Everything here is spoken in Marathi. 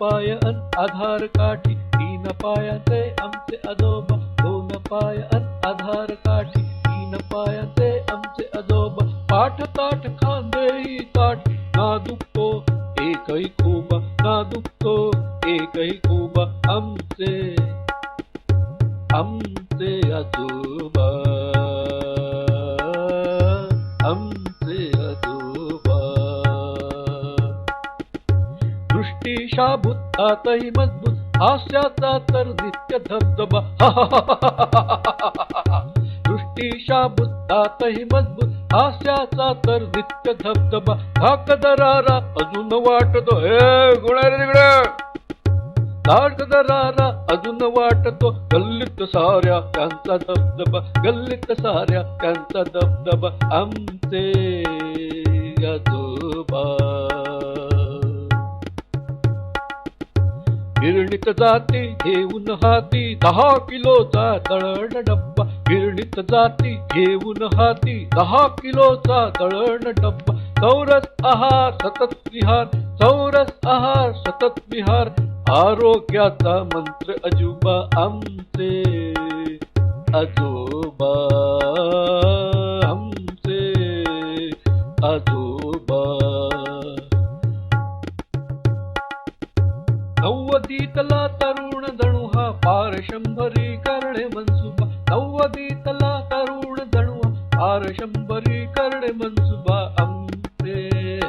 पाय अन आधार काठी, तीन पायाचे आमचे आजोबा दोन पाय अन आधार काठी, तीन पायाचे आमचे आजोबा पाठ ताठ खांदेही ताठ ना दुखतो एकही खूबा. ना दुखतो एकही खूबा. आमचे आमचे आजोबा. दृष्टी बुद्धातही मजबूत हास्याचा तर नित्य धबधबा दृष्टीशा बुद्धातही मजबूत हास्याचा तर नित्य धबधबा धाक दरारा अजून वाटतो हे गुणारे तिकडे धाक दरारा अजून वाटतो गल्लीत साऱ्या त्यांचा धबधबा गल्लीत साऱ्या त्यांचा धबधबा आमचे गिरणीत जाती घेऊन हाती दहा किलोचा दळण डब्बा. गिरणीत जाती घेऊन हाती दहा किलोचा दळण डब्बा. चौरस आहार सतत विहार चौरस आहार सतत विहार. आरोग्याचा मंत्र अजूबा आमचे. अजोबा नव्वदीतला तरुण जणू हा पार शंभरी करणे मनसुबा. नव्वदीतला तरुण जणू हा पार शंभरी करणे मनसुबा. आमचे